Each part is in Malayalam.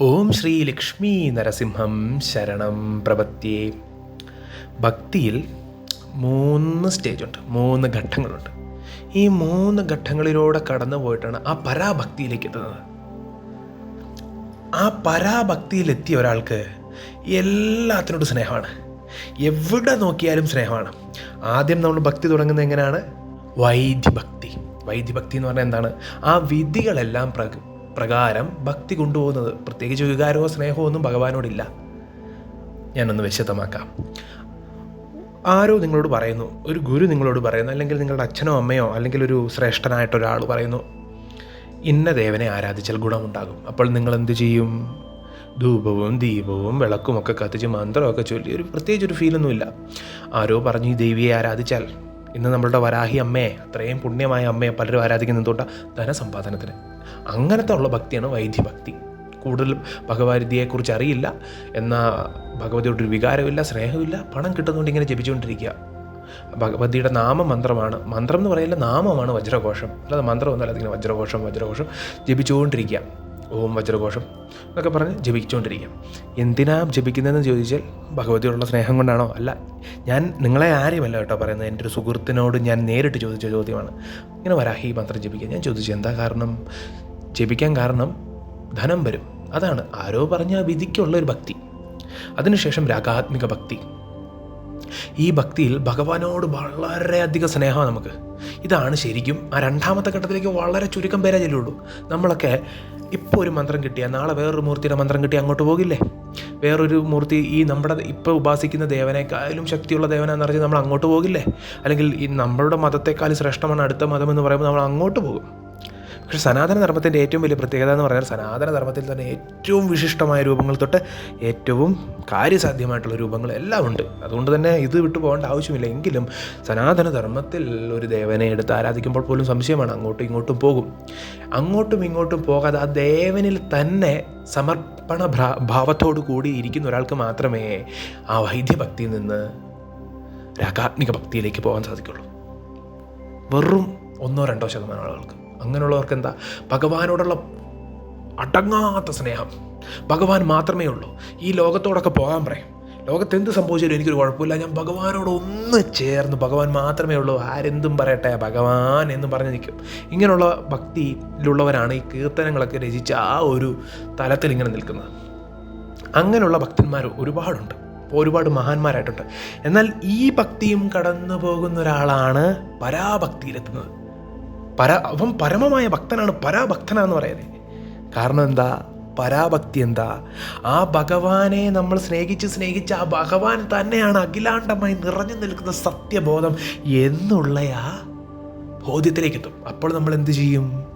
ഓം ശ്രീ ലക്ഷ്മി നരസിംഹം ശരണം പ്രപത്യേ. ഭക്തിയിൽ മൂന്ന് സ്റ്റേജുണ്ട് മൂന്ന് ഘട്ടങ്ങളുണ്ട്. ഈ മൂന്ന് ഘട്ടങ്ങളിലൂടെ കടന്നു പോയിട്ടാണ് ആ പരാഭക്തിയിലേക്ക് എത്തുന്നത്. ആ പരാഭക്തിയിലെത്തിയ ഒരാൾക്ക് എല്ലാത്തിനോടും സ്നേഹമാണ്. എവിടെ നോക്കിയാലും സ്നേഹമാണ്. ആദ്യം നമ്മൾ ഭക്തി തുടങ്ങുന്നത് എങ്ങനെയാണ്? വൈദ്യഭക്തി. വൈദ്യഭക്തി എന്ന് പറഞ്ഞാൽ എന്താണ്? ആ വിധികളെല്ലാം പ്രകാരം ഭക്തി കൊണ്ടുപോകുന്നത്. പ്രത്യേകിച്ച് വികാരമോ സ്നേഹമോ ഒന്നും ഭഗവാനോടില്ല. ഞാനൊന്ന് വിശദമാക്കാം. ആരോ നിങ്ങളോട് പറയുന്നു. ഒരു ഗുരു നിങ്ങളോട് പറയുന്നു. അല്ലെങ്കിൽ നിങ്ങളുടെ അച്ഛനോ അമ്മയോ അല്ലെങ്കിൽ ഒരു ശ്രേഷ്ഠനായിട്ട് ഒരാൾ പറയുന്നു ഇന്ന ദേവനെ ആരാധിച്ചാൽ ഗുണമുണ്ടാകും. അപ്പോൾ നിങ്ങൾ എന്ത് ചെയ്യും? ധൂപവും ദീപവും വിളക്കും ഒക്കെ കത്തിച്ച് മന്ത്രമൊക്കെ ചൊല്ലി ഒരു പ്രത്യേകിച്ച് ഒരു ഫീലൊന്നുമില്ല ആരോ പറഞ്ഞു ഈ ദേവിയെ ആരാധിച്ചാൽ ഇന്ന് നമ്മളുടെ വരാഹി അമ്മയെ അത്രയും പുണ്യമായ അമ്മയെ പലരും ആരാധിക്കുന്ന എന്തുകൊണ്ടാണ് ധനസമ്പാദനത്തിന്. അങ്ങനത്തെ ഉള്ള ഭക്തിയാണ് വൈദ്യഭക്തി. കൂടുതലും ഭഗവതിയെക്കുറിച്ച് അറിയില്ല എന്നാൽ ഭഗവതിയോടൊരു വികാരമില്ല സ്നേഹമില്ല പണം കിട്ടുന്നതുകൊണ്ട് ഇങ്ങനെ ജപിച്ചുകൊണ്ടിരിക്കുക. ഭഗവതിയുടെ നാമമന്ത്രമാണ്. മന്ത്രം എന്ന് പറയില്ല നാമമാണ് വജ്രഘോഷം. അല്ലാതെ മന്ത്രമൊന്നുമല്ല അതിങ്ങനെ വജ്രഘോഷം വജ്രഘോഷം ജപിച്ചുകൊണ്ടിരിക്കുക. ഓം വജ്രഘോഷം എന്നൊക്കെ പറഞ്ഞ് ജപിച്ചുകൊണ്ടിരിക്കുക എന്തിനാ ജപിക്കുന്നതെന്ന് ചോദിച്ചാൽ ഭഗവതിയോടുള്ള സ്നേഹം കൊണ്ടാണോ? അല്ല ഞാൻ നിങ്ങളെ ആരെയുമല്ല കേട്ടോ പറയുന്നത്. എന്റെ ഒരു സുഹൃത്തിനോട് ഞാൻ നേരിട്ട് ചോദിച്ച ചോദ്യമാണ്. ഇങ്ങനെ വരാഹി മന്ത്രം ജപിക്കുക ഞാൻ ചോദിച്ചു എന്താ കാരണം? ജപിക്കാൻ കാരണം ധനം വരും. അതാണ്. ആരോ പറഞ്ഞ വിധിക്കുള്ള ഒരു ഭക്തി. അതിനുശേഷം രാഗാത്മിക ഭക്തി. ഈ ഭക്തിയിൽ ഭഗവാനോട് വളരെയധികം സ്നേഹമാണ് നമുക്ക്. ഇതാണ് ശരിക്കും ആ രണ്ടാമത്തെ ഘട്ടത്തിലേക്ക് വളരെ ചുരുക്കം പേരേ ചെല്ലുള്ളൂ. നമ്മളൊക്കെ ഇപ്പോൾ ഒരു മന്ത്രം കിട്ടിയാൽ നാളെ വേറൊരു മൂർത്തിയുടെ മന്ത്രം കിട്ടി അങ്ങോട്ട് പോകില്ലേ? വേറൊരു മൂർത്തി ഈ നമ്മുടെ ഇപ്പോൾ ഉപാസിക്കുന്ന ദേവനേക്കാളും ശക്തിയുള്ള ദേവനാന്ന് പറഞ്ഞാൽ നമ്മൾ അങ്ങോട്ട് പോകില്ലേ? അല്ലെങ്കിൽ ഈ നമ്മളുടെ മതത്തെക്കാളും ശ്രേഷ്ഠമാണ് അടുത്ത മതം എന്ന് പറയുമ്പോൾ നമ്മൾ അങ്ങോട്ട് പോകും. പക്ഷേ സനാതന ധർമ്മത്തിന്റെ ഏറ്റവും വലിയ പ്രത്യേകത എന്ന് പറഞ്ഞാൽ സനാതന ധർമ്മത്തിൽ തന്നെ ഏറ്റവും വിശിഷ്ടമായ രൂപങ്ങൾ തൊട്ട് ഏറ്റവും കാര്യസാധ്യമായിട്ടുള്ള രൂപങ്ങൾ എല്ലാം ഉണ്ട്. അതുകൊണ്ട് തന്നെ ഇത് വിട്ടു പോകേണ്ട ആവശ്യമില്ല. എങ്കിലും സനാതന ധർമ്മത്തിൽ ഒരു ദേവനെ എടുത്ത് ആരാധിക്കുമ്പോൾ പോലും സംശയമാണ് അങ്ങോട്ടും ഇങ്ങോട്ടും പോകും. അങ്ങോട്ടും ഇങ്ങോട്ടും പോകാതെ ആ ദേവനിൽ തന്നെ സമർപ്പണ ഭാവത്തോടു കൂടി ഇരിക്കുന്ന ഒരാൾക്ക് മാത്രമേ ആ വൈദ്യഭക്തിയിൽ നിന്ന് രാഗാത്മിക ഭക്തിയിലേക്ക് പോകാൻ സാധിക്കുള്ളൂ. വെറും ഒന്നോ രണ്ടോ ശതമാനം ആളുകൾക്ക്. അങ്ങനെയുള്ളവർക്ക് എന്താ ഭഗവാനോടുള്ള അടങ്ങാത്ത സ്നേഹം. ഭഗവാൻ മാത്രമേ ഉള്ളൂ. ഈ ലോകത്തോടൊക്കെ പോകാൻ പറയും. ലോകത്ത് എന്ത് സംഭവിച്ചാലും എനിക്കൊരു കുഴപ്പമില്ല. ഞാൻ ഭഗവാനോട് ഒന്ന് ചേർന്ന് ഭഗവാൻ മാത്രമേ ഉള്ളൂ. ആരെന്തും പറയട്ടെ ഭഗവാൻ എന്നും പറഞ്ഞ് നിൽക്കും. ഇങ്ങനെയുള്ള ഭക്തിയിലുള്ളവരാണ് ഈ കീർത്തനങ്ങളൊക്കെ രചിച്ച ആ ഒരു തലത്തിൽ ഇങ്ങനെ നിൽക്കുന്നത്. അങ്ങനെയുള്ള ഭക്തന്മാർ ഒരുപാടുണ്ട്. ഒരുപാട് മഹാന്മാരായിട്ടുണ്ട്. എന്നാൽ ഈ ഭക്തിയും കടന്നു പോകുന്ന ഒരാളാണ് പരാഭക്തിയിലെത്തുന്നത്. പര അവൻ പരമമായ ഭക്തനാണ് പരാഭക്തനാന്ന് പറയുന്നത് കാരണം എന്താ? പരാഭക്തി എന്താ? ആ ഭഗവാനെ നമ്മൾ സ്നേഹിച്ച് സ്നേഹിച്ച് ആ ഭഗവാൻ തന്നെയാണ് അഖിലാണ്ടമായി നിറഞ്ഞു നിൽക്കുന്ന സത്യബോധം എന്നുള്ള ആ ബോധ്യത്തിലേക്ക് എത്തും അപ്പോൾ നമ്മൾ എന്ത് ചെയ്യും?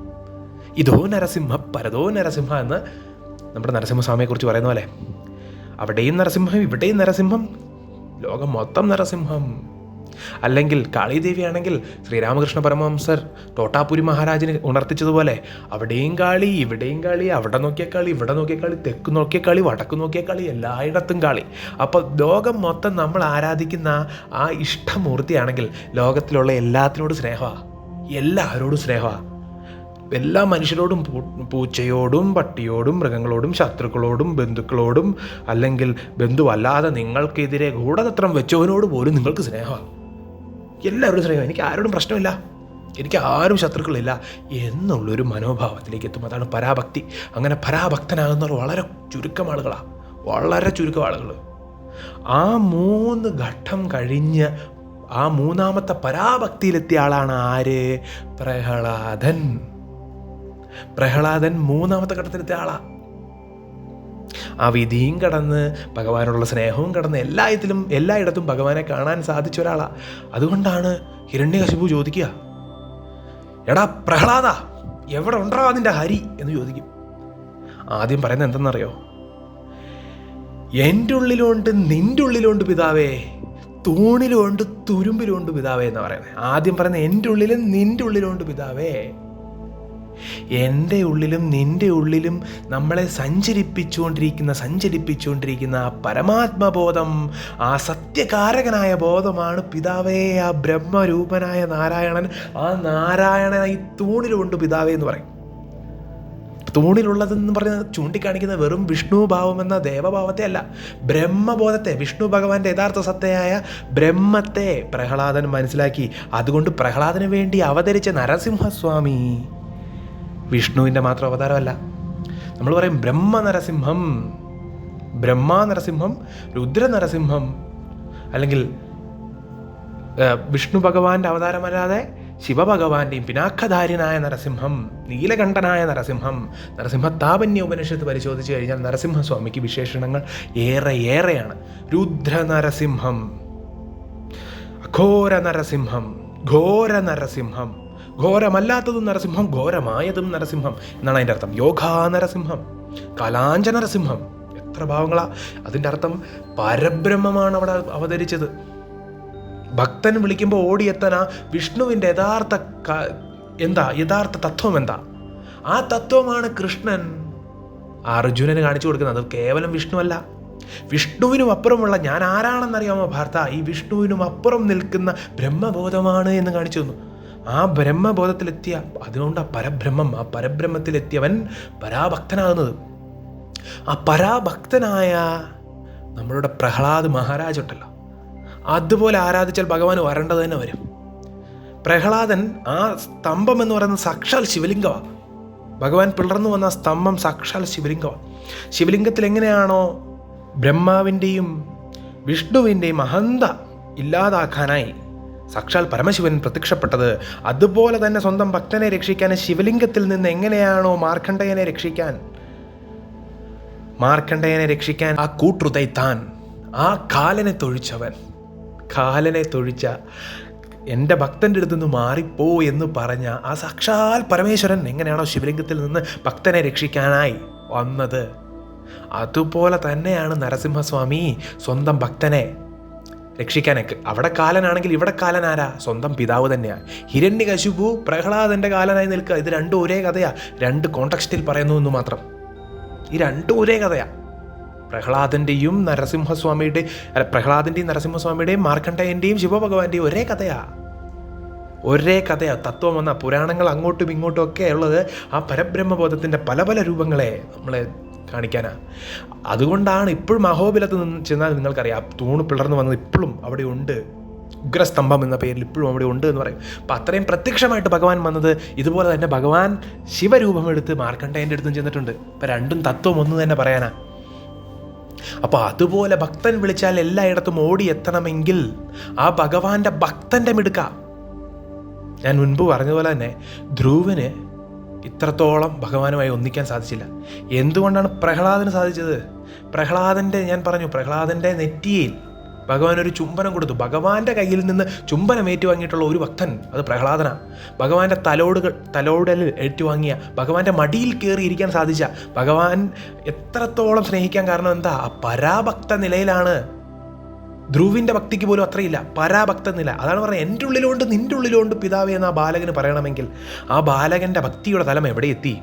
ഇതോ നരസിംഹ പരതോ നരസിംഹ എന്ന് നമ്മുടെ നരസിംഹസ്വാമിയെക്കുറിച്ച് പറയുന്ന പോലെ അവിടെയും നരസിംഹം ഇവിടെയും നരസിംഹം ലോകം മൊത്തം നരസിംഹം. അല്ലെങ്കിൽ കാളിദേവിയാണെങ്കിൽ ശ്രീരാമകൃഷ്ണ പരമഹംസർ തോട്ടാപുരി മഹാരാജിന് ഉണർത്തിച്ചതുപോലെ അവിടെയും കാളി ഇവിടെയും കാളി അവിടെ നോക്കിയ കളി ഇവിടെ നോക്കിയ കളി തെക്ക് നോക്കിയ കളി വടക്ക് നോക്കിയ കളി എല്ലായിടത്തും കാളി. അപ്പോൾ ലോകം മൊത്തം നമ്മൾ ആരാധിക്കുന്ന ആ ഇഷ്ടമൂർത്തിയാണെങ്കിൽ ലോകത്തിലുള്ള എല്ലാത്തിനോടും സ്നേഹമാണ് എല്ലാവരോടും സ്നേഹമാണ് എല്ലാ മനുഷ്യരോടും പൂച്ചയോടും പട്ടിയോടും മൃഗങ്ങളോടും ശത്രുക്കളോടും ബന്ധുക്കളോടും അല്ലെങ്കിൽ ബന്ധുവല്ലാതെ നിങ്ങൾക്കെതിരെ ഗൂഢതത്രം വെച്ചവനോട് പോലും നിങ്ങൾക്ക് സ്നേഹമാണ് എല്ലാവരും സ്നേഹം. എനിക്ക് ആരോടും പ്രശ്നമില്ല. എനിക്ക് ആരും ശത്രുക്കളില്ല. എന്നുള്ളൊരു മനോഭാവത്തിലേക്ക് എത്തും. അതാണ് പരാഭക്തി. അങ്ങനെ പരാഭക്തനാകുന്നവർ വളരെ ചുരുക്കം ആളുകളാണ് വളരെ ചുരുക്കം ആളുകൾ ആ മൂന്ന് ഘട്ടം കഴിഞ്ഞ് ആ മൂന്നാമത്തെ പരാഭക്തിയിലെത്തിയ ആളാണ് ആര്? പ്രഹ്ലാദൻ. പ്രഹ്ലാദൻ മൂന്നാമത്തെ ഘട്ടത്തിലെത്തിയ ആളാ. ആ വിധിയും കടന്ന് ഭഗവാനോടുള്ള സ്നേഹവും കടന്ന് എല്ലായിടത്തിലും എല്ലായിടത്തും ഭഗവാനെ കാണാൻ സാധിച്ച ഒരാളാ. അതുകൊണ്ടാണ് ഹിരണ്യകശിപു ചോദിക്കുക എടാ പ്രഹ്ലാദ എവിടെ ഉണ്ടോ അതിന്റെ ഹരി? എന്ന് ചോദിക്കും. ആദ്യം പറയുന്നത് എന്തെന്നറിയോ? എന്റെ ഉള്ളിലുണ്ട് നിന്റെ ഉള്ളിലുണ്ട് പിതാവേ തൂണിലുണ്ട് തുരുമ്പിലുണ്ട് പിതാവേ എന്ന് പറയുന്നത്. ആദ്യം പറയുന്നത് എന്റെ ഉള്ളിലും നിന്റെ ഉള്ളിലുണ്ട് പിതാവേ എന്റെ ഉള്ളിലും നിന്റെ ഉള്ളിലും നമ്മളെ സഞ്ചരിപ്പിച്ചുകൊണ്ടിരിക്കുന്ന സഞ്ചരിപ്പിച്ചുകൊണ്ടിരിക്കുന്ന ആ പരമാത്മബോധം ആ സത്യകാരകനായ ബോധമാണ് പിതാവേ ആ ബ്രഹ്മരൂപനായ നാരായണൻ. ആ നാരായണൻ ഈ തൂണിലുണ്ട് പിതാവേ എന്ന് പറയും. തൂണിലുള്ളതെന്ന് പറഞ്ഞ് ചൂണ്ടിക്കാണിക്കുന്ന വെറും വിഷ്ണു ഭാവം എന്ന ദേവഭാവത്തെ അല്ല. ബ്രഹ്മബോധത്തെ വിഷ്ണു ഭഗവാന്റെ യഥാർത്ഥ സത്തയായ ബ്രഹ്മത്തെ പ്രഹ്ലാദൻ മനസ്സിലാക്കി. അതുകൊണ്ട് പ്രഹ്ലാദന് വേണ്ടി അവതരിച്ച നരസിംഹസ്വാമി വിഷ്ണുവിന്റെ മാത്രം അവതാരമല്ല. നമ്മൾ പറയും ബ്രഹ്മ നരസിംഹം ബ്രഹ്മ നരസിംഹം രുദ്ര നരസിംഹം അല്ലെങ്കിൽ വിഷ്ണു ഭഗവാന്റെ അവതാരമല്ലാതെ ശിവഭഗവാന്റെയും പിനാക്കധാരിനായ നരസിംഹം നീലകണ്ഠനായ നരസിംഹം നരസിംഹത്താപന്യ ഉപനിഷത്ത് പരിശോധിച്ച് കഴിഞ്ഞാൽ നരസിംഹസ്വാമിക്ക് വിശേഷണങ്ങൾ ഏറെ ഏറെയാണ്. രുദ്ര നരസിംഹം അഘോര നരസിംഹം ഘോര നരസിംഹം ഘോരമല്ലാത്തതും നരസിംഹം ഘോരമായതും നരസിംഹം എന്നാണ് അതിന്റെ അർത്ഥം. യോഗാ നരസിംഹം കലാഞ്ച നരസിംഹം. എത്ര ഭാവങ്ങളാ. അതിന്റെ അർത്ഥം പരബ്രഹ്മമാണ് അവിടെ അവതരിച്ചത്. ഭക്തൻ വിളിക്കുമ്പോൾ ഓടിയെത്താൻ ആ വിഷ്ണുവിന്റെ യഥാർത്ഥ എന്താ യഥാർത്ഥ തത്വം എന്താ? ആ തത്വമാണ് കൃഷ്ണൻ. അർജുനന് കാണിച്ചു കൊടുക്കുന്നത്. അത് കേവലം വിഷ്ണുവല്ല. വിഷ്ണുവിനും അപ്പുറമുള്ള ഞാൻ ആരാണെന്നറിയാമോ ഭർത്താ? ഈ വിഷ്ണുവിനും അപ്പുറം നിൽക്കുന്ന ബ്രഹ്മബോധമാണ് എന്ന് കാണിച്ചു തന്നു. ആ ബ്രഹ്മബോധത്തിലെത്തിയ അതുകൊണ്ട് ആ പരബ്രഹ്മം ആ പരബ്രഹ്മത്തിലെത്തിയവൻ പരാഭക്തനാകുന്നത്. ആ പരാഭക്തനായ നമ്മളുടെ പ്രഹ്ലാദ് മഹാരാജ് ഉണ്ടല്ലോ. അതുപോലെ ആരാധിച്ചാൽ ഭഗവാൻ വരേണ്ടത് തന്നെ വരും. പ്രഹ്ലാദൻ ആ സ്തംഭം എന്ന് പറയുന്ന സാക്ഷാൽ ശിവലിംഗമാണ്. ഭഗവാൻ പിളർന്നു വന്ന സ്തംഭം സാക്ഷാൽ ശിവലിംഗമാണ്. ശിവലിംഗത്തിൽ എങ്ങനെയാണോ ബ്രഹ്മാവിന്റെയും വിഷ്ണുവിന്റെയും അഹന്ത ഇല്ലാതാക്കാനായി സാക്ഷാൽ പരമശിവൻ പ്രത്യക്ഷപ്പെട്ടത് അതുപോലെ തന്നെ സ്വന്തം ഭക്തനെ രക്ഷിക്കാൻ ശിവലിംഗത്തിൽ നിന്ന് എങ്ങനെയാണോ മാർക്കണ്ഡയനെ രക്ഷിക്കാൻ? മാർക്കണ്ഡയനെ രക്ഷിക്കാൻ ആ കൂട്ടുതൈ താൻ ആ കാലനെ തൊഴിച്ചവൻ കാലനെ തൊഴിച്ച എന്റെ ഭക്തന്റെ അടുത്ത് നിന്ന് മാറിപ്പോ എന്ന് പറഞ്ഞ ആ സാക്ഷാൽ പരമേശ്വരൻ എങ്ങനെയാണോ ശിവലിംഗത്തിൽ നിന്ന് ഭക്തനെ രക്ഷിക്കാനായി വന്നത്. അതുപോലെ തന്നെയാണ് നരസിംഹസ്വാമി സ്വന്തം ഭക്തനെ രക്ഷിക്കാനൊക്കെ. അവിടെ കാലനാണെങ്കിൽ ഇവിടെ കാലൻ ആരാ സ്വന്തം പിതാവ് തന്നെയാണ് ഹിരണ്യകശുപു പ്രഹ്ലാദന്റെ കാലനായി നിൽക്കുക. ഇത് രണ്ടും ഒരേ കഥയാ. രണ്ട് കോണ്ടക്സ്റ്റിൽ പറയുന്നു എന്ന് മാത്രം. ഈ രണ്ടും ഒരേ കഥയാ. പ്രഹ്ലാദന്റെയും നരസിംഹസ്വാമിയുടെ അല്ല പ്രഹ്ലാദന്റെയും നരസിംഹസ്വാമിയുടെയും മാർക്കണ്ഡേയന്റെയും ശിവഭഗവാന്റെയും ഒരേ കഥയാ. ഒരേ കഥയാ. തത്വം വന്ന പുരാണങ്ങൾ അങ്ങോട്ടും ഇങ്ങോട്ടും ഒക്കെ ഉള്ളത് ആ പരബ്രഹ്മബോധത്തിന്റെ പല പല രൂപങ്ങളെ നമ്മളെ കാണിക്കാനാ. അതുകൊണ്ടാണ് ഇപ്പോഴും അഹോബിലത്ത് നിന്ന് ചെന്നാൽ നിങ്ങൾക്കറിയാം തൂണ് പിളർന്നു വന്നത് ഇപ്പോഴും അവിടെ ഉണ്ട്. ഉഗ്രസ്തംഭം എന്ന പേരിൽ ഇപ്പോഴും അവിടെ ഉണ്ട് എന്ന് പറയും. അപ്പം അത്രയും പ്രത്യക്ഷമായിട്ട് ഭഗവാൻ വന്നത് ഇതുപോലെ തന്നെ ഭഗവാൻ ശിവരൂപമെടുത്ത് മാർക്കണ്ഡേയന്റെ അടുത്തും ചെന്നിട്ടുണ്ട്. ഇപ്പം രണ്ടും തത്വം ഒന്ന് തന്നെ പറയാനാ. അപ്പോൾ അതുപോലെ ഭക്തൻ വിളിച്ചാൽ എല്ലായിടത്തും ഓടി എത്തണമെങ്കിൽ ആ ഭഗവാന്റെ ഭക്തന്റെ മിടുക്ക. ഞാൻ മുൻപ് പറഞ്ഞതുപോലെ തന്നെ ധ്രുവന് ഇത്രത്തോളം ഭഗവാനുമായി ഒന്നിക്കാൻ സാധിച്ചില്ല. എന്തുകൊണ്ടാണ് പ്രഹ്ലാദന് സാധിച്ചത്? പ്രഹ്ലാദന്റെ ഞാൻ പറഞ്ഞു പ്രഹ്ലാദന്റെ നെറ്റിയിൽ ഭഗവാൻ ഒരു ചുംബനം കൊടുത്തു. ഭഗവാന്റെ കയ്യിൽ നിന്ന് ചുംബനം ഏറ്റുവാങ്ങിയിട്ടുള്ള ഒരു ഭക്തൻ അത് പ്രഹ്ലാദന. ഭഗവാന്റെ തലോടുകൾ തലോടലിൽ ഏറ്റുവാങ്ങിയ ഭഗവാന്റെ മടിയിൽ കയറി ഇരിക്കാൻ സാധിച്ച ഭഗവാൻ എത്രത്തോളം സ്നേഹിക്കാൻ കാരണം എന്താ? ആ പരാഭക്ത നിലയിലാണ് ധ്രുവിന്റെ ഭക്തിക്ക് പോലും അത്രയില്ല പരാഭക്ത നില അതാണ് പറയുന്നത് എന്റെ ഉള്ളിലുണ്ട് നിന്റെ ഉള്ളിലുണ്ട് പിതാവേ എന്ന് ആ ബാലകന് പറയണമെങ്കിൽ ആ ബാലകന്റെ ഭക്തിയുടെ തലം എവിടെ എത്തി?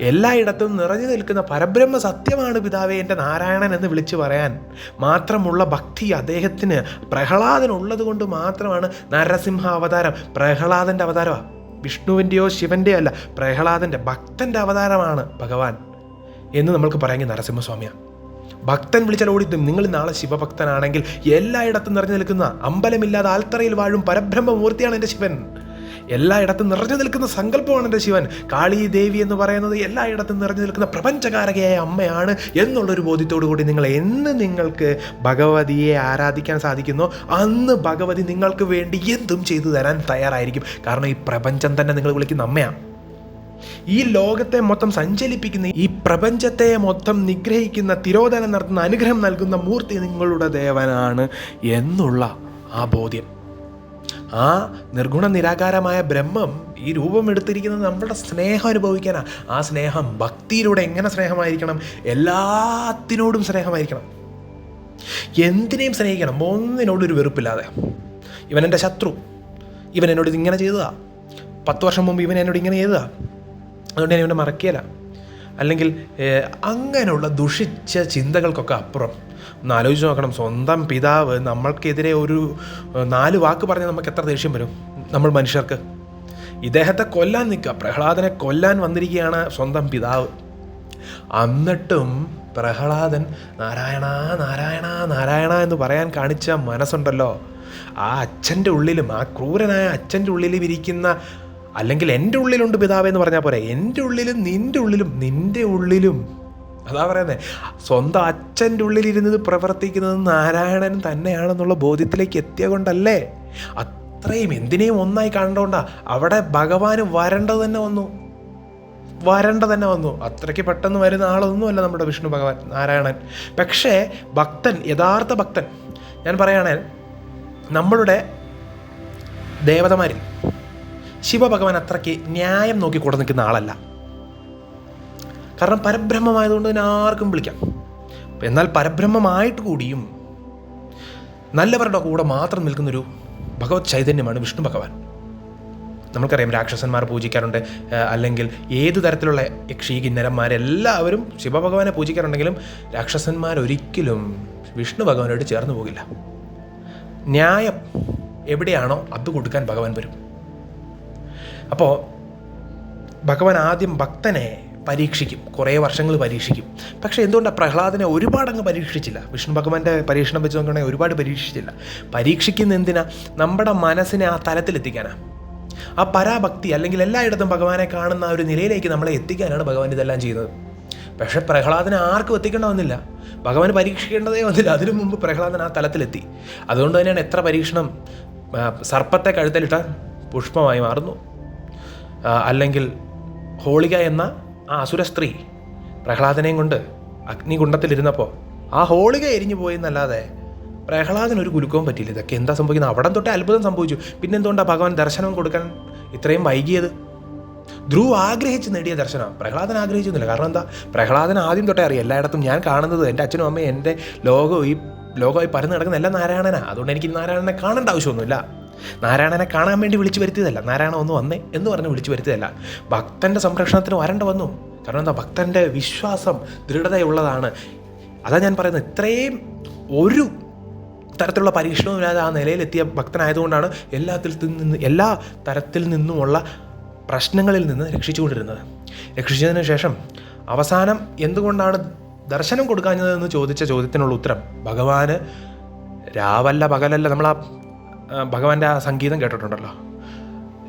എല്ലായിടത്തും നിറഞ്ഞു നിൽക്കുന്ന പരബ്രഹ്മ സത്യമാണ് പിതാവേ എന്റെ നാരായണൻ എന്ന് വിളിച്ചു പറയാൻ മാത്രമുള്ള ഭക്തി അദ്ദേഹത്തിന് പ്രഹ്ലാദനുള്ളത് കൊണ്ട് മാത്രമാണ് നരസിംഹ അവതാരം. പ്രഹ്ലാദന്റെ അവതാരമാണ് വിഷ്ണുവിന്റെയോ ശിവന്റെയോ അല്ല പ്രഹ്ലാദന്റെ ഭക്തന്റെ അവതാരമാണ് ഭഗവാൻ എന്ന് നമ്മൾക്ക് പറയാമെങ്കിൽ നരസിംഹസ്വാമിയാണ് ഭക്തൻ വിളിച്ചാൽ നിങ്ങൾ നാളെ ശിവഭക്തനാണെങ്കിൽ എല്ലായിടത്തും നിറഞ്ഞു നിൽക്കുന്ന അമ്പലമില്ലാതെ ആൽത്തറയിൽ വാഴും പരബ്രഹ്മമൂർത്തിയാണ് എന്റെ ശിവൻ. എല്ലായിടത്തും നിറഞ്ഞു നിൽക്കുന്ന സങ്കല്പമാണ് എന്റെ ശിവൻ. കാളി ദേവി എന്ന് പറയുന്നത് എല്ലായിടത്തും നിറഞ്ഞു നിൽക്കുന്ന പ്രപഞ്ചകാരകയായ അമ്മയാണ് എന്നുള്ളൊരു ബോധ്യത്തോടു കൂടി നിങ്ങൾ എന്ന് നിങ്ങൾക്ക് ഭഗവതിയെ ആരാധിക്കാൻ സാധിക്കുന്നു അന്ന് ഭഗവതി നിങ്ങൾക്ക് വേണ്ടി എന്തും ചെയ്തു തരാൻ തയ്യാറായിരിക്കും. കാരണം ഈ പ്രപഞ്ചം തന്നെ നിങ്ങൾ വിളിക്കുന്ന അമ്മയാണ്. ഈ ലോകത്തെ മൊത്തം സഞ്ചലിപ്പിക്കുന്ന ഈ പ്രപഞ്ചത്തെ മൊത്തം നിഗ്രഹിക്കുന്ന തിരോധനം നടത്തുന്ന അനുഗ്രഹം നൽകുന്ന മൂർത്തി നിങ്ങളുടെ ദേവനാണ് എന്നുള്ള ആ ബോധ്യം. ആ നിർഗുണ നിരാകാരമായ ബ്രഹ്മം ഈ രൂപം എടുത്തിരിക്കുന്നത് നമ്മുടെ സ്നേഹം അനുഭവിക്കാനാ. ആ സ്നേഹം ഭക്തിയിലൂടെ എങ്ങനെ സ്നേഹമായിരിക്കണം? എല്ലാത്തിനോടും സ്നേഹമായിരിക്കണം. എന്തിനേയും സ്നേഹിക്കണം. ഒന്നിനോട് ഒരു വെറുപ്പില്ലാതെ. ഇവൻ എന്റെ ശത്രു. ഇവൻ എന്നോട് ഇങ്ങനെ ചെയ്തതാ. പത്ത് വർഷം മുമ്പ് ഇവൻ എന്നോട് ഇങ്ങനെ ചെയ്തതാ. അതുകൊണ്ട് ഞാൻ ഇവനെ മറക്കിയല്ല അല്ലെങ്കിൽ അങ്ങനെയുള്ള ദുഷിച്ച ചിന്തകൾക്കൊക്കെ അപ്പുറം ഒന്ന് ആലോചിച്ച് നോക്കണം. സ്വന്തം പിതാവ് നമ്മൾക്കെതിരെ ഒരു നാല് വാക്ക് പറഞ്ഞാൽ നമുക്ക് എത്ര ദേഷ്യം വരും? നമ്മൾ മനുഷ്യർക്ക്. ഇദ്ദേഹത്തെ കൊല്ലാൻ നിൽക്കുക. പ്രഹ്ലാദനെ കൊല്ലാൻ വന്നിരിക്കുകയാണ് സ്വന്തം പിതാവ്. എന്നിട്ടും പ്രഹ്ലാദൻ നാരായണ നാരായണ നാരായണ എന്ന് പറയാൻ കാണിച്ച മനസ്സുണ്ടല്ലോ. ആ അച്ഛന്റെ ഉള്ളിലും ആ ക്രൂരനായ അച്ഛന്റെ ഉള്ളിലും ഇരിക്കുന്ന അല്ലെങ്കിൽ എന്റെ ഉള്ളിലുണ്ട് പിതാവ് എന്ന് പറഞ്ഞാൽ പോരെ. എന്റെ ഉള്ളിലും നിന്റെ ഉള്ളിലും നിന്റെ ഉള്ളിലും. അതാ പറയുന്നത് സ്വന്തം അച്ഛന്റെ ഉള്ളിലിരുന്നത് പ്രവർത്തിക്കുന്നത് നാരായണൻ തന്നെയാണെന്നുള്ള ബോധ്യത്തിലേക്ക് എത്തിയ കൊണ്ടല്ലേ? അത്രയും എന്തിനേയും ഒന്നായി കണ്ടോണ്ടാ അവിടെ ഭഗവാൻ വരേണ്ടത് തന്നെ വന്നു. വരണ്ട തന്നെ വന്നു. അത്രയ്ക്ക് പെട്ടെന്ന് വരുന്ന ആളൊന്നുമല്ല നമ്മുടെ വിഷ്ണു ഭഗവാൻ നാരായണൻ. പക്ഷേ ഭക്തൻ യഥാർത്ഥ ഭക്തൻ. ഞാൻ പറയുകയാണേൽ നമ്മളുടെ ദേവതമാരിൽ ശിവഭഗവാൻ അത്രയ്ക്ക് ന്യായം നോക്കി കൂടെ നിൽക്കുന്ന ആളല്ല. കാരണം പരബ്രഹ്മമായതുകൊണ്ട് തന്നെ ആർക്കും വിളിക്കാം. എന്നാൽ പരബ്രഹ്മമായിട്ട് കൂടിയും നല്ലവരുടെ കൂടെ മാത്രം നിൽക്കുന്നൊരു ഭഗവത് ചൈതന്യമാണ് വിഷ്ണു ഭഗവാൻ. നമുക്കറിയാം രാക്ഷസന്മാർ പൂജിക്കാറുണ്ട്. അല്ലെങ്കിൽ ഏത് തരത്തിലുള്ള യക്ഷി കിന്നരന്മാരെല്ലാവരും ശിവഭഗവാനെ പൂജിക്കാറുണ്ടെങ്കിലും രാക്ഷസന്മാരൊരിക്കലും വിഷ്ണു ഭഗവാനോട് ചേർന്ന് പോകില്ല. ന്യായം എവിടെയാണോ അത് കൊടുക്കാൻ ഭഗവാൻ വരും. അപ്പോൾ ഭഗവാൻ ആദ്യം ഭക്തനെ പരീക്ഷിക്കും. കുറേ വർഷങ്ങൾ പരീക്ഷിക്കും. പക്ഷേ എന്തുകൊണ്ടാണ് പ്രഹ്ലാദനെ ഒരുപാടങ്ങ് പരീക്ഷിച്ചില്ല? വിഷ്ണു ഭഗവാന്റെ പരീക്ഷണം വെച്ച് നോക്കുകയാണെങ്കിൽ ഒരുപാട് പരീക്ഷിച്ചില്ല. പരീക്ഷിക്കുന്ന എന്തിനാ? നമ്മുടെ മനസ്സിനെ ആ തലത്തിലെത്തിക്കാനാണ് ആ പരാഭക്തി അല്ലെങ്കിൽ എല്ലായിടത്തും ഭഗവാനെ കാണുന്ന ആ ഒരു നിലയിലേക്ക് നമ്മളെ എത്തിക്കാനാണ് ഭഗവാൻ ഇതെല്ലാം ചെയ്യുന്നത്. പക്ഷേ പ്രഹ്ലാദനെ ആർക്കും എത്തിക്കേണ്ട വന്നില്ല ഭഗവാൻ പരീക്ഷിക്കേണ്ടതേ വന്നില്ല അതിനു മുമ്പ് പ്രഹ്ലാദൻ ആ തലത്തിലെത്തി. അതുകൊണ്ട് തന്നെയാണ് എത്ര പരീക്ഷണം സർപ്പത്തെ കഴുത്തലിട്ട പുഷ്പമായി മാറുന്നു. അല്ലെങ്കിൽ ഹോളിക എന്ന ആ അസുര സ്ത്രീ പ്രഹ്ലാദനെയും കൊണ്ട് അഗ്നികുണ്ഡത്തിലിരുന്നപ്പോൾ ആ ഹോളിക എരിഞ്ഞു പോയി എന്നല്ലാതെ പ്രഹ്ലാദന് ഒരു കുലുക്കവും പറ്റിയില്ല. ഇതൊക്കെ എന്താ സംഭവിക്കുന്നത്? അവിടെ തൊട്ടേ അത്ഭുതം സംഭവിച്ചു. പിന്നെ എന്തുകൊണ്ടാണ് ഭഗവാൻ ദർശനം കൊടുക്കാൻ ഇത്രയും വൈകിയത്? ധ്രുവ് ആഗ്രഹിച്ച് നേടിയ ദർശനം പ്രഹ്ലാദൻ ആഗ്രഹിച്ചൊന്നുമില്ല. കാരണം എന്താ? പ്രഹ്ലാദൻ ആദ്യം തൊട്ടേ അറിയാം. എല്ലായിടത്തും ഞാൻ കാണുന്നത് എന്റെ അച്ഛനും അമ്മയും എന്റെ ലോകവും ഈ ലോകമായി പരന്ന് കിടക്കുന്ന എല്ലാം നാരായണനാണ് അതുകൊണ്ട് എനിക്ക് നാരായണനെ കാണേണ്ട ആവശ്യമൊന്നുമില്ല. നാരായണനെ കാണാൻ വേണ്ടി വിളിച്ചു വരുത്തിയതല്ല. നാരായണ ഒന്ന് വന്നേ എന്ന് പറഞ്ഞ് വിളിച്ചു വരുത്തിയതല്ല. ഭക്തന്റെ സംരക്ഷണത്തിന് വരേണ്ട വന്നു. കാരണം എന്താ? ഭക്തന്റെ വിശ്വാസം ദൃഢതയുള്ളതാണ്. അതാ ഞാൻ പറയുന്നത്. ഇത്രയും ഒരു തരത്തിലുള്ള പരീക്ഷണവുമില്ലാതെ ആ നിലയിലെത്തിയ ഭക്തനായതുകൊണ്ടാണ് എല്ലാത്തിൽ നിന്ന് എല്ലാ തരത്തിൽ നിന്നുമുള്ള പ്രശ്നങ്ങളിൽ നിന്ന് രക്ഷിച്ചുകൊണ്ടിരുന്നത്. രക്ഷിച്ചതിന് ശേഷം അവസാനം എന്തുകൊണ്ടാണ് ദർശനം കൊടുക്കാഞ്ഞതെന്ന് ചോദിച്ച ചോദ്യത്തിനുള്ള ഉത്തരം ഭഗവാന് രാവല്ല പകലല്ല. നമ്മൾ ആ, ഭഗവാന്റെ ആ സംഗീതം കേട്ടിട്ടുണ്ടല്ലോ.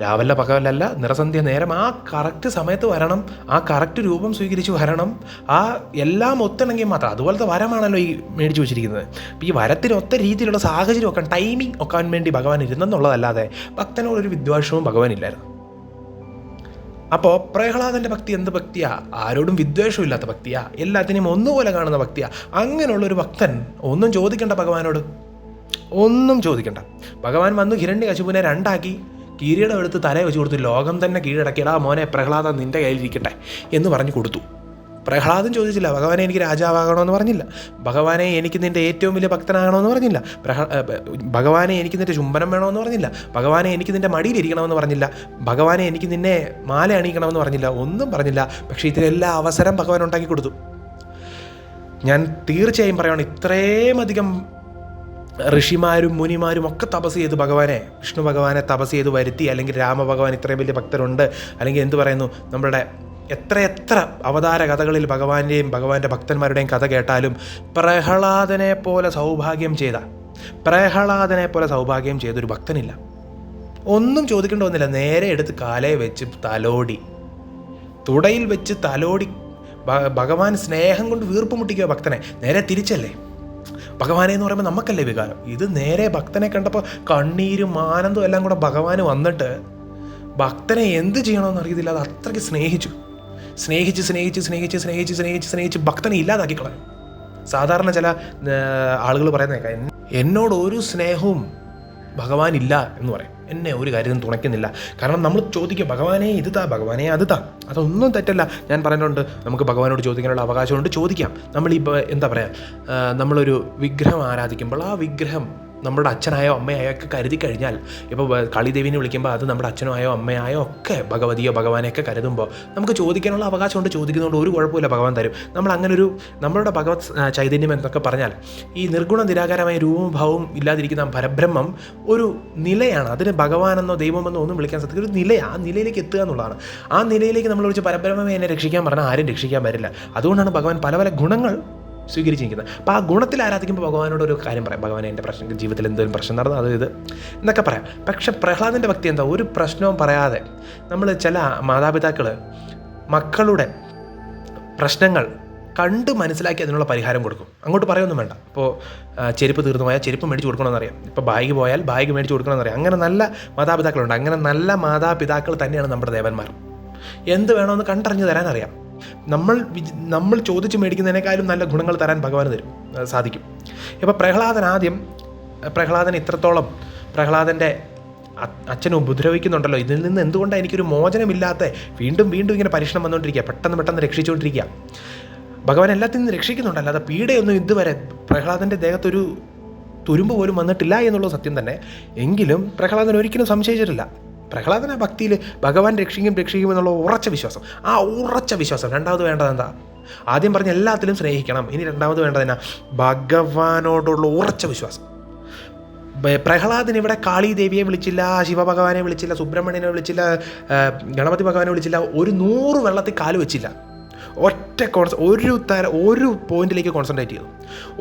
രാവല്ല പകവല്ലല്ല നിറസന്ധ്യ നേരം ആ കറക്റ്റ് സമയത്ത് വരണം ആ കറക്റ്റ് രൂപം സ്വീകരിച്ച് വരണം ആ എല്ലാം ഒത്തിണങ്ങി മാത്രം. അതുപോലത്തെ വരമാണല്ലോ ഈ മേടിച്ചു വെച്ചിരിക്കുന്നത്. അപ്പോൾ ഈ വരത്തിന് ഒത്ത രീതിയിലുള്ള സാഹചര്യം ഒക്കെ ടൈമിംഗ് ഒക്കാൻ വേണ്ടി ഭഗവാൻ ഇരുന്നെന്നുള്ളതല്ലാതെ ഭക്തനോടൊരു വിദ്വേഷവും ഭഗവാനില്ലായിരുന്നു അപ്പോൾ പ്രഹ്ലാദന്റെ ഭക്തി എന്ത് ഭക്തിയാ? ആരോടും വിദ്വേഷമില്ലാത്ത ഭക്തിയാ. എല്ലാത്തിനെയും ഒന്നുപോലെ കാണുന്ന ഭക്തിയാ. അങ്ങനെയുള്ളൊരു ഭക്തൻ ഒന്നും ചോദിക്കേണ്ട ഭഗവാനോട്. ഒന്നും ചോദിക്കണ്ട. ഭഗവാൻ വന്നു ഹിരണ്യ കശുപുനെ രണ്ടാക്കി. കിരീടം എടുത്ത് തലയെ വെച്ച് കൊടുത്ത്. ലോകം തന്നെ കീഴടക്കിയടാ മോനെ പ്രഹ്ലാദൻ നിന്റെ കയ്യിലിരിക്കട്ടെ എന്ന് പറഞ്ഞു കൊടുത്തു. പ്രഹ്ലാദൻ ചോദിച്ചില്ല ഭഗവാനെ എനിക്ക് രാജാവാകണമെന്ന് പറഞ്ഞില്ല. ഭഗവാനെ എനിക്ക് നിന്റെ ഏറ്റവും വലിയ ഭക്തനാകണമെന്ന് പറഞ്ഞില്ല. പ്രഹ ഭഗവാനെ എനിക്ക് നിന്റെ ചുംബനം വേണമെന്ന് പറഞ്ഞില്ല. ഭഗവാനെ എനിക്ക് നിന്റെ മടിയിലിരിക്കണമെന്ന് പറഞ്ഞില്ല. ഭഗവാനെ എനിക്ക് നിന്നെ മാല അണിയിക്കണമെന്ന് പറഞ്ഞില്ല. ഒന്നും പറഞ്ഞില്ല. പക്ഷേ ഇതിനെല്ലാം അവസരം ഭഗവാൻ ഉണ്ടാക്കി കൊടുത്തു. ഞാൻ തീർച്ചയായും പറയുകയാണ് ഇത്രയും അധികം ഋഷിമാരും മുനിമാരും ഒക്കെ തപസ് ചെയ്ത് ഭഗവാനെ വിഷ്ണു ഭഗവാനെ തപസ് ചെയ്ത് വരുത്തി അല്ലെങ്കിൽ രാമഭഗവാൻ ഇത്രയും വലിയ ഭക്തരുണ്ട് അല്ലെങ്കിൽ എന്ത് പറയുന്നു നമ്മുടെ എത്ര എത്ര അവതാര കഥകളിൽ ഭഗവാന്റെയും ഭഗവാന്റെ ഭക്തന്മാരുടെയും കഥ കേട്ടാലും പ്രഹ്ലാദനെ പോലെ സൗഭാഗ്യം ചെയ്ത പ്രഹ്ലാദനെ പോലെ സൗഭാഗ്യം ചെയ്തൊരു ഭക്തനില്ല. ഒന്നും ചോദിക്കേണ്ട വന്നില്ല. നേരെ എടുത്ത് കാലയെ വെച്ച് തലോടി. തുടയിൽ വെച്ച് തലോടി ഭഗവാൻ സ്നേഹം കൊണ്ട് വീർപ്പ് മുട്ടിക്കുക ഭക്തനെ. നേരെ തിരിച്ചല്ലേ? ഭഗവാനെ എന്ന് പറയുമ്പോൾ നമുക്കല്ലേ വികാരം? ഇത് നേരെ ഭക്തനെ കണ്ടപ്പോൾ കണ്ണീരും ആനന്ദവും എല്ലാം കൂടെ ഭഗവാന് വന്നിട്ട് ഭക്തനെ എന്ത് ചെയ്യണമെന്ന് അറിയത്തില്ല അത് അത്രയ്ക്ക് സ്നേഹിച്ചു. സ്നേഹിച്ച് സ്നേഹിച്ച് സ്നേഹിച്ച് സ്നേഹിച്ച് സ്നേഹിച്ച് സ്നേഹിച്ച് ഭക്തനെ ഇല്ലാതാക്കി കളയും സാധാരണ ചില ആളുകൾ പറയുന്നേക്കാം "എൻ- എന്നോട് ഒരു സ്നേഹവും ഭഗവാൻ ഇല്ല എന്ന് പറയും. എന്നെ ഒരു കാര്യത്തിനും തുണയ്ക്കുന്നില്ല. കാരണം നമ്മൾ ചോദിക്കുക ഭഗവാനെ ഇത് താ ഭഗവാനെ അത് താ. അതൊന്നും തെറ്റല്ല. ഞാൻ പറഞ്ഞിട്ടുണ്ട് നമുക്ക് ഭഗവാനോട് ചോദിക്കാനുള്ള അവകാശമുണ്ട് ചോദിക്കാം. നമ്മൾ എന്താ പറയുക നമ്മളൊരു വിഗ്രഹം ആരാധിക്കുമ്പോൾ ആ വിഗ്രഹം നമ്മുടെ അച്ഛനായോ അമ്മയായോ ഒക്കെ കരുതി കഴിഞ്ഞാൽ ഇപ്പോൾ കളിദേവിനെ വിളിക്കുമ്പോൾ അത് നമ്മുടെ അച്ഛനായോ അമ്മയായോ ഒക്കെ ഭഗവതിയോ ഭഗവാനെയൊക്കെ കരുതുമ്പോൾ നമുക്ക് ചോദിക്കാനുള്ള അവകാശമുണ്ട് ചോദിക്കുന്നതുകൊണ്ട് ഒരു കുഴപ്പമില്ല ഭഗവാൻ തരും. നമ്മൾ അങ്ങനെ ഒരു നമ്മളുടെ ഭഗവത് ചൈതന്യം എന്നൊക്കെ പറഞ്ഞാൽ ഈ നിർഗുണ നിരാകാരമായ രൂപവും ഭാവവും ഇല്ലാതിരിക്കുന്ന പരബ്രഹ്മം ഒരു നിലയാണ്. അതിന് ഭഗവാനെന്നോ ദൈവമെന്നോ ഒന്നും വിളിക്കാൻ സാധിക്കും ഒരു നിലയാണ് ആ നിലയിലേക്ക് എത്തുക എന്നുള്ളതാണ്. ആ നിലയിലേക്ക് നമ്മൾ വിളിച്ച് പരബ്രഹ്മമേ എന്നെ രക്ഷിക്കാൻ പറഞ്ഞാൽ ആരും രക്ഷിക്കാൻ പറ്റില്ല അതുകൊണ്ടാണ് ഭഗവാൻ പല പല ഗുണങ്ങൾ സ്വീകരിച്ചിരിക്കുന്നത്. അപ്പോൾ ആ ഗുണത്തിൽ ആരാധിക്കുമ്പോൾ ഭഗവാനോട് ഒരു കാര്യം പറയാം. ഭഗവാൻ എന്റെ പ്രശ്നം ജീവിതത്തിൽ എന്തെങ്കിലും പ്രശ്നം നടന്നു അത് ഇത് എന്നൊക്കെ പറയാം. പക്ഷേ പ്രഹ്ലാദിന്റെ ഭക്തി എന്താ? ഒരു പ്രശ്നവും പറയാതെ നമ്മൾ ചില മാതാപിതാക്കൾ മക്കളുടെ പ്രശ്നങ്ങൾ കണ്ട് മനസ്സിലാക്കി അതിനുള്ള പരിഹാരം കൊടുക്കും. അങ്ങോട്ട് പറയൊന്നും വേണ്ട. ഇപ്പോൾ ചെരുപ്പ് തീർന്നു പോയാൽ ചെരുപ്പ് മേടിച്ച് കൊടുക്കണമെന്നറിയാം. ഇപ്പോൾ ബാഗ് പോയാൽ ബാഗ് മേടിച്ച് കൊടുക്കണമെന്നറിയാം. അങ്ങനെ നല്ല മാതാപിതാക്കളുണ്ട്. അങ്ങനെ നല്ല മാതാപിതാക്കൾ തന്നെയാണ് നമ്മുടെ ദേവന്മാർ. എന്ത് വേണമെന്ന് കണ്ടറിഞ്ഞ് തരാൻ അറിയാം നമ്മൾ നമ്മൾ ചോദിച്ച് മേടിക്കുന്നതിനേക്കാളും നല്ല ഗുണങ്ങൾ തരാൻ ഭഗവാൻ തരും. സാധിക്കും. ഇപ്പോൾ പ്രഹ്ലാദൻ ആദ്യം പ്രഹ്ലാദൻ ഇത്രത്തോളം പ്രഹ്ലാദന്റെ അച്ഛനും ഉപദ്രവിക്കുന്നുണ്ടല്ലോ. ഇതിൽ നിന്ന് എന്തുകൊണ്ടാണ് എനിക്കൊരു മോചനമില്ലാത്ത വീണ്ടും വീണ്ടും ഇങ്ങനെ പരീക്ഷണം വന്നുകൊണ്ടിരിക്കുക പെട്ടെന്ന് പെട്ടെന്ന് രക്ഷിച്ചുകൊണ്ടിരിക്കുക ഭഗവാൻ എല്ലാത്തിൽ നിന്ന് രക്ഷിക്കുന്നുണ്ട്. അല്ലാതെ പീഡയൊന്നും ഇതുവരെ പ്രഹ്ലാദന്റെ ദേഹത്തൊരു തുരുമ്പ് പോലും വന്നിട്ടില്ല എന്നുള്ളത് സത്യം തന്നെ. എങ്കിലും പ്രഹ്ലാദൻ ഒരിക്കലും സംശയിച്ചിട്ടില്ല. പ്രഹ്ലാദന ഭക്തിയിൽ ഭഗവാൻ രക്ഷിക്കും രക്ഷിക്കും എന്നുള്ള ഉറച്ച വിശ്വാസം. ആ ഉറച്ച വിശ്വാസം. രണ്ടാമത് വേണ്ടത് എന്താ? ആദ്യം പറഞ്ഞ എല്ലാത്തിലും സ്നേഹിക്കണം. ഇനി രണ്ടാമത് വേണ്ടത് എന്നാ? ഭഗവാനോടുള്ള ഉറച്ച വിശ്വാസം. പ്രഹ്ലാദൻ ഇവിടെ കാളി ദേവിയെ വിളിച്ചില്ല ശിവഭഗവാനെ വിളിച്ചില്ല സുബ്രഹ്മണ്യനെ വിളിച്ചില്ല ഗണപതി ഭഗവാനെ വിളിച്ചില്ല ഒരു നൂറ് വെള്ളത്തിൽ കാൽ വെച്ചില്ല. ഒറ്റ കോൺസ ഒരു തര ഒരു പോയിന്റിലേക്ക് കോൺസെൻട്രേറ്റ് ചെയ്തു.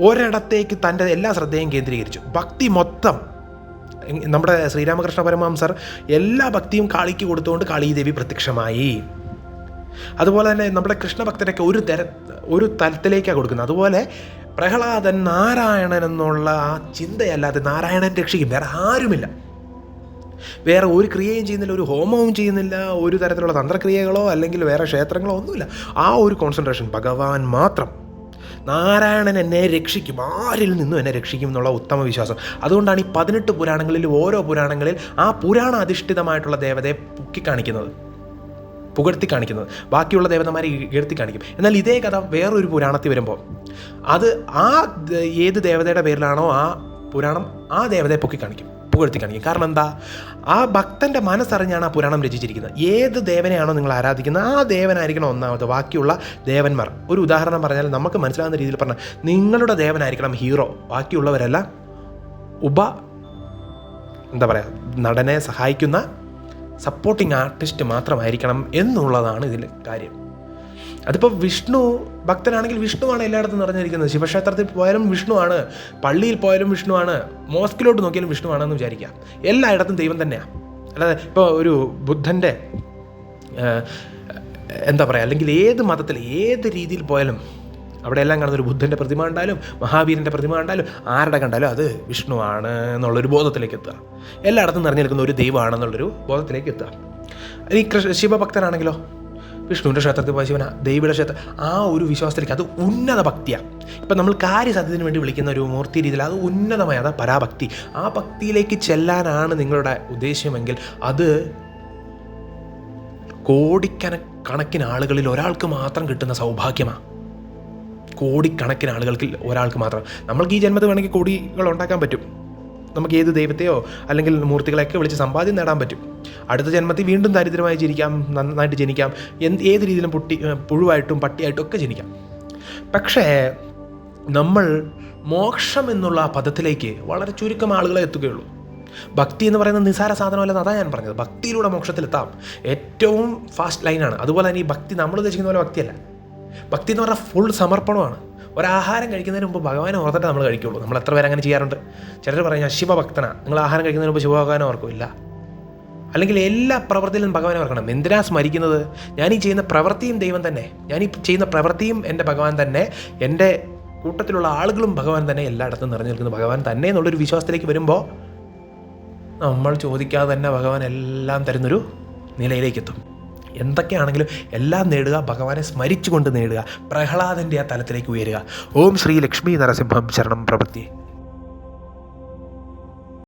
ഒരിടത്തേക്ക് തന്റെ എല്ലാ ശ്രദ്ധയും കേന്ദ്രീകരിച്ചു. ഭക്തി മൊത്തം നമ്മുടെ ശ്രീരാമകൃഷ്ണ പരമഹംസർ എല്ലാ ഭക്തിയും കാളിക്ക് കൊടുത്തുകൊണ്ട് കാളീദേവി പ്രത്യക്ഷമായി. അതുപോലെ തന്നെ നമ്മുടെ കൃഷ്ണഭക്തരൊക്കെ ഒരു തര ഒരു തലത്തിലേക്കാണ് കൊടുക്കുന്നത്. അതുപോലെ പ്രഹ്ലാദൻ നാരായണൻ എന്നുള്ള ആ ചിന്തയല്ലാതെ നാരായണൻ രക്ഷിക്കും. വേറെ ആരുമില്ല. വേറെ ഒരു ക്രിയയും ചെയ്യുന്നില്ല ഒരു ഹോമവും ചെയ്യുന്നില്ല ഒരു തരത്തിലുള്ള തന്ത്രക്രിയകളോ അല്ലെങ്കിൽ വേറെ ക്ഷേത്രങ്ങളോ ഒന്നുമില്ല. ആ ഒരു കോൺസെൻട്രേഷൻ ഭഗവാൻ മാത്രം. നാരായണൻ എന്നെ രക്ഷിക്കും. ആരിൽ നിന്നും എന്നെ രക്ഷിക്കും എന്നുള്ള ഉത്തമ വിശ്വാസം. അതുകൊണ്ടാണ് ഈ പതിനെട്ട് പുരാണങ്ങളിൽ ഓരോ പുരാണങ്ങളിൽ ആ പുരാണ അധിഷ്ഠിതമായിട്ടുള്ള ദേവതയെ പൊക്കി കാണിക്കുന്നത്. പുകഴ്ത്തി കാണിക്കുന്നത്. ബാക്കിയുള്ള ദേവതമാരെ ഉയർത്തി കാണിക്കും. എന്നാൽ ഇതേ കഥ വേറൊരു പുരാണത്തിൽ വരുമ്പോൾ അത് ആ ഏത് ദേവതയുടെ പേരിലാണോ ആ പുരാണം ആ ദേവതയെ പൊക്കി കാണിക്കും. പുകഴ്ത്തി കാണിക്കും കാരണം എന്താ? ആ ഭക്തന്റെ മനസ്സറിഞ്ഞാണ് ആ പുരാണം രചിച്ചിരിക്കുന്നത്. ഏത് ദേവനെയാണോ നിങ്ങൾ ആരാധിക്കുന്നത് ആ ദേവനായിരിക്കണം ഒന്നാമത്. ബാക്കിയുള്ള ദേവന്മാർ. ഒരു ഉദാഹരണം പറഞ്ഞാൽ നമുക്ക് മനസ്സിലാകുന്ന രീതിയിൽ പറഞ്ഞാൽ നിങ്ങളുടെ ദേവനായിരിക്കണം ഹീറോ. ബാക്കിയുള്ളവരല്ല ഉപ എന്താ പറയുക നടനെ സഹായിക്കുന്ന സപ്പോർട്ടിങ് ആർട്ടിസ്റ്റ് മാത്രമായിരിക്കണം എന്നുള്ളതാണ് ഇതിൽ കാര്യം. അതിപ്പോൾ വിഷ്ണു ഭക്തനാണെങ്കിൽ വിഷ്ണുവാണ് എല്ലായിടത്തും നിറഞ്ഞിരിക്കുന്നത്. ശിവക്ഷേത്രത്തിൽ പോയാലും വിഷ്ണുവാണ് പള്ളിയിൽ പോയാലും വിഷ്ണുവാണ് മോസ്കിലോട്ട് നോക്കിയാലും വിഷ്ണുവാണെന്ന് വിചാരിക്കാം. എല്ലായിടത്തും ദൈവം തന്നെയാണ് അല്ലാതെ ഇപ്പോൾ ഒരു ബുദ്ധന്റെ എന്താ പറയുക അല്ലെങ്കിൽ ഏത് മതത്തിൽ ഏത് രീതിയിൽ പോയാലും അവിടെ എല്ലാം കാണുന്ന ഒരു ബുദ്ധന്റെ പ്രതിമ ഉണ്ടായാലും മഹാവീരന്റെ പ്രതിമ ഉണ്ടായാലും ആരുടെ കണ്ടാലും അത് വിഷ്ണുവാണ് എന്നുള്ളൊരു ബോധത്തിലേക്ക് എത്തുക. എല്ലായിടത്തും നിറഞ്ഞു നിൽക്കുന്ന ഒരു ദൈവമാണെന്നുള്ളൊരു ബോധത്തിലേക്ക് എത്തുക. ഈ കൃഷ്ണ ശിവഭക്തനാണെങ്കിലോ? വിഷ്ണുവിന്റെ ക്ഷേത്രത്തിൽ പോയ ശിവന ദേവിയുടെ ക്ഷേത്രം ആ ഒരു വിശ്വാസത്തിലേക്ക് അത് ഉന്നത ഭക്തിയാണ് ഇപ്പം നമ്മൾ കാര്യസാധ്യത്തിന് വേണ്ടി വിളിക്കുന്ന ഒരു മൂർത്തി രീതിയിൽ അത് ഉന്നതമായ അതാ പരാഭക്തി. ആ ഭക്തിയിലേക്ക് ചെല്ലാനാണ് നിങ്ങളുടെ ഉദ്ദേശ്യമെങ്കിൽ അത് കോടിക്കണ കണക്കിന് ആളുകളിൽ ഒരാൾക്ക് മാത്രം കിട്ടുന്ന സൗഭാഗ്യമാണ് കോടിക്കണക്കിന് ആളുകൾക്ക് ഒരാൾക്ക് മാത്രം. നമ്മൾക്ക് ഈ ജന്മത്തിൽ വേണമെങ്കിൽ കോടികൾ ഉണ്ടാക്കാൻ പറ്റും. നമുക്ക് ഏത് ദൈവത്തെയോ അല്ലെങ്കിൽ മൂർത്തികളെയൊക്കെ വിളിച്ച് സമ്പാദ്യം നേടാൻ പറ്റും. അടുത്ത ജന്മത്തിൽ വീണ്ടും ദരിദ്രമായി ജനിക്കാം നന്നായിട്ട് ജനിക്കാം എന്ത് ഏത് രീതിയിലും പൊട്ടി പുഴുവായിട്ടും പട്ടിയായിട്ടും ഒക്കെ ജനിക്കാം. പക്ഷേ നമ്മൾ മോക്ഷം എന്നുള്ള പദത്തിലേക്ക് വളരെ ചുരുക്കം ആളുകളെ എത്തുകയുള്ളൂ. ഭക്തി എന്ന് പറയുന്നത് നിസാര സാധനമല്ലെന്ന് അതാണ് ഞാൻ പറഞ്ഞത്. ഭക്തിയിലൂടെ മോക്ഷത്തിലെത്താം ഏറ്റവും ഫാസ്റ്റ് ലൈനാണ് അതുപോലെ തന്നെ ഈ ഭക്തി നമ്മൾ ഉദ്ദേശിക്കുന്ന പോലെ ഭക്തിയല്ല. ഭക്തി എന്ന് പറഞ്ഞാൽ ഫുൾ സമർപ്പണമാണ്. ഒരാഹാരം കഴിക്കുന്നതിന് മുമ്പ് ഭഗവാനെ ഓർത്തിട്ട് നമ്മൾ കഴിക്കുള്ളൂ. നമ്മൾ എത്ര പേര് അങ്ങനെ ചെയ്യാറുണ്ട്? ചിലർ പറയും ഞാൻ നിങ്ങൾ ആഹാരം കഴിക്കുന്നതിന് മുമ്പ് ശിവഭഗവാനെ ഓർക്കില്ല. അല്ലെങ്കിൽ എല്ലാ പ്രവൃത്തിയിലും ഭഗവാനെ ഓർക്കണം. എന്തിനാ സ്മരിക്കുന്നത്? ഞാൻ ഈ ചെയ്യുന്ന പ്രവൃത്തിയും ദൈവം തന്നെ. ഞാൻ ഈ ചെയ്യുന്ന പ്രവൃത്തിയും എന്റെ ഭഗവാൻ തന്നെ. എന്റെ കൂട്ടത്തിലുള്ള ആളുകളും ഭഗവാൻ തന്നെ എല്ലായിടത്തും നിറഞ്ഞു നിൽക്കുന്ന. ഭഗവാൻ തന്നെ എന്നുള്ളൊരു വിശ്വാസത്തിലേക്ക് വരുമ്പോൾ നമ്മൾ ചോദിക്കാതെ തന്നെ ഭഗവാൻ എല്ലാം തരുന്നൊരു നിലയിലേക്ക് എത്തും എന്തൊക്കെയാണെങ്കിലും എല്ലാം നേടുക ഭഗവാനെ സ്മരിച്ചുകൊണ്ട് നേടുക പ്രഹ്ലാദന്റെ ആ തലത്തിലേക്ക് ഉയരുക. ഓം ശ്രീ ലക്ഷ്മി നരസിംഹം ശരണം പ്രവൃത്തി